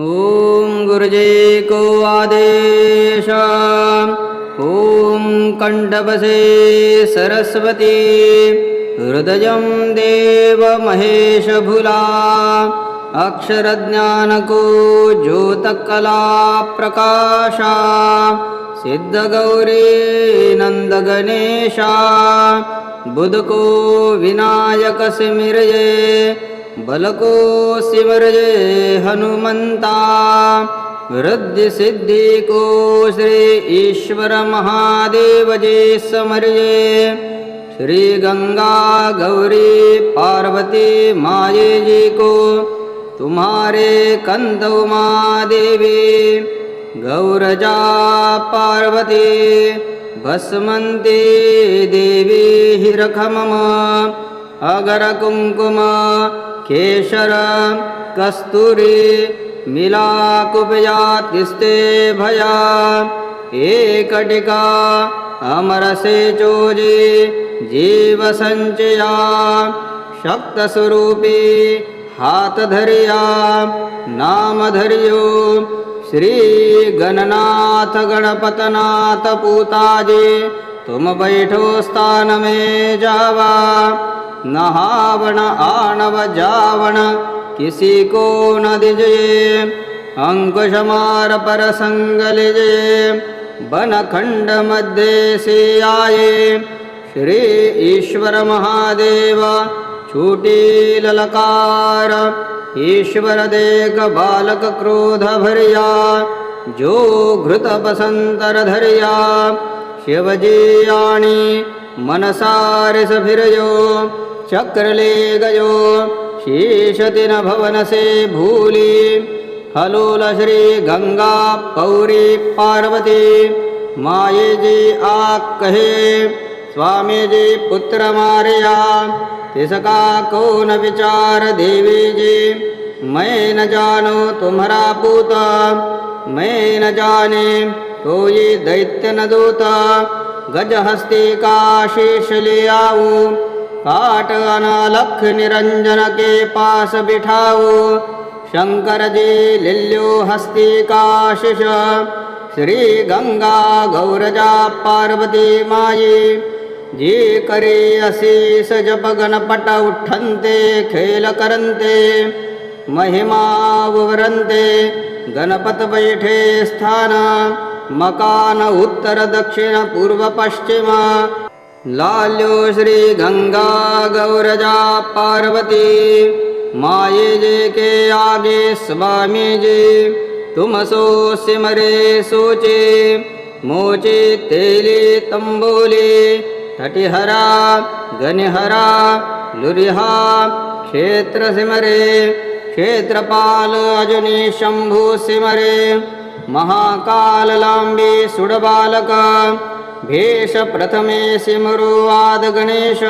ॐ गुरुजे को आदेश। ॐ कण्ठपसे सरस्वती। हृदयं देवमहेशभुला अक्षरज्ञानको ज्योतकला प्रकाशा। सिद्धगौरी नन्दगणेशा। बुधको विनायक सिमिरये बलको सिमरये हनुमन्ता को श्री ईश्वर महादेव जी समर्ये श्री गंगा गौरी पार्वती माये जी को तुम्हारे कंद उमा देवी गौरजा पार्वती भस्मन्ती देवी हिरखमम अगरकुङ्कुम केशर कस्तूरी मिला मिलाकुपयातिस्ते भया एकटिका हात धरिया नाम धरियो श्री गणनाथ गणपतनाथ पूताजी तुम बैठो स्थान में जावा। नहावण आणव जावण किसी को न दीजिए अंकुश मार पर संग लीजिए बन खंड मध्य से श्री ईश्वर महादेव छूटी ललकार ईश्वर देख बालक क्रोध भरिया जो घृत बसंतर धरिया शिवजी आणी मनसारिस फिरयो चक्र ले गयो शीश तिन भवन से भूली। हलोल श्री गंगा पौरी पार्वती माये जी आ कहे स्वामी जी पुत्र मारिया। तिसका कौन विचार देवी जी मैं न जानो तुम्हारा पूत, मैं न जाने तो ये दैत्य न दूता। गजहस्ते काट अनालख निरंजन के पास बिठाओ शंकर जी लिल्यो हस्ते काशिष श्री गंगा गौरजा पार्वती माये। जी करे अशीष जप गणपट उठन्ते खेल करन्ते महिमा विवरन्ते गणपत बैठे स्थान। मकान उत्तर, दक्षिण, पूर्व, पश्चिम। लाल्यो श्री गंगा, गौरजा, पार्वती। माये जे के आगे, स्वामी जी। तुम सो सिमरे, सोचे। मोचे, तेली, तंबोली। तटिहरा, गनिहरा, लुरिहा, क्षेत्र सिमरे। क्षेत्रपाल अजनी, शंभु सिमरे। महाकाललाम्बे सुडबालक भेष प्रथमे सिमरुवाद गणेश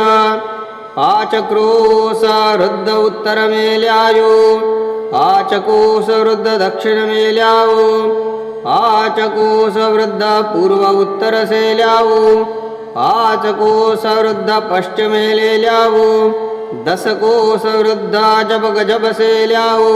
पाचक्रोस रुद्ध उत्तरमेल्यायो पाचकोस वृद्ध दक्षिणमेल्यावो पाचकोस वृद्ध पूर्व उत्तरसेल्यावो पाचकोस वृद्ध पश्चिमेलेल्यावो दसकोस वृद्धा जब गजबसेल्यावो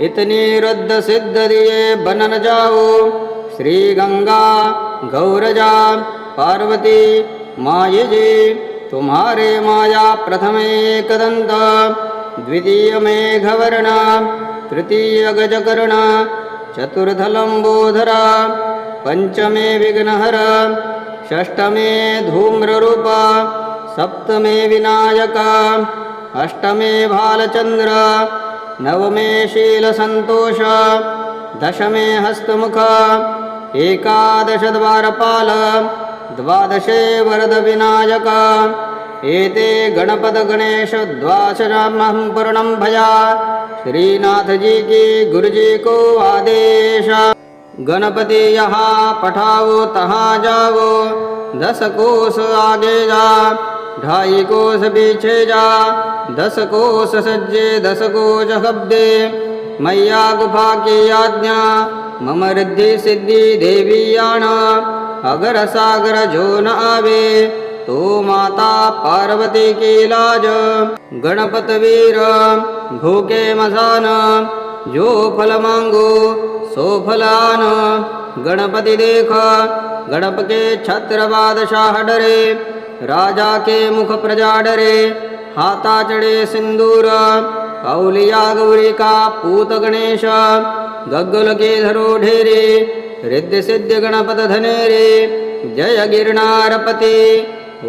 इतनी वृद्ध सिद्ध दिए बनन जाओ। श्री गंगा, गौरजा, पार्वती माये जी, तुम्हारे माया प्रथम एकदंत, द्वितीय मेघवर्ण, तृतीय गजकर्ण, चतुर्थ लंबोधरा, पंचमे विघ्नहर षष्टमे धूम्ररूप, सप्तमे विनायक, अष्टमे भालचंद्र नवमे शीलसन्तोष दशमे हस्तमुख, एकादशद्वारपाल, द्वादशे वरदविनायक, एते गणपतगणेश द्वादशनामहं पूर्णं भया श्रीनाथ जी की गुरु जी को आदेश। गणपति यहाँ पठाओ, तहाँ जाओ, दस कोस आगे जा। ढाई कोस पीछे जा, दस कोस सज्जे, दस कोस हब्दे मैया गुफा की आज्ञा, मम रिद्धि सिद्धि देवी आना। अगर सागर जो न आवे तो माता पार्वती की लाज। गणपत वीर, भूखे मसान, जो फल मांगो, सो फलान गणपति देख, गणप के छत्र बादशाह डरे। राजा के मुख प्रजा डरे हाथा चढ़े सिंदूर कौलिया गौरी का पूत गणेश गग्गल के धरो ढेरे रिद्ध सिद्ध गणपत धनेरे जय गिरनारपति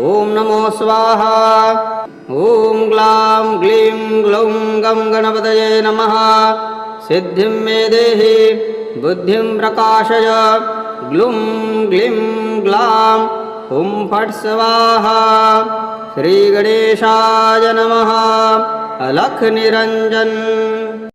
ओम नमो स्वाहा ॐ ग्लां ग्लीं ग्लौं गं गणपतये नमः सिद्धिं मे देहि बुद्धिं प्रकाशय ग्लुं ग्लीं ग्लां हुं फट् स्वाहा। श्रीगणेशाय नमः। अलखनिरञ्जन्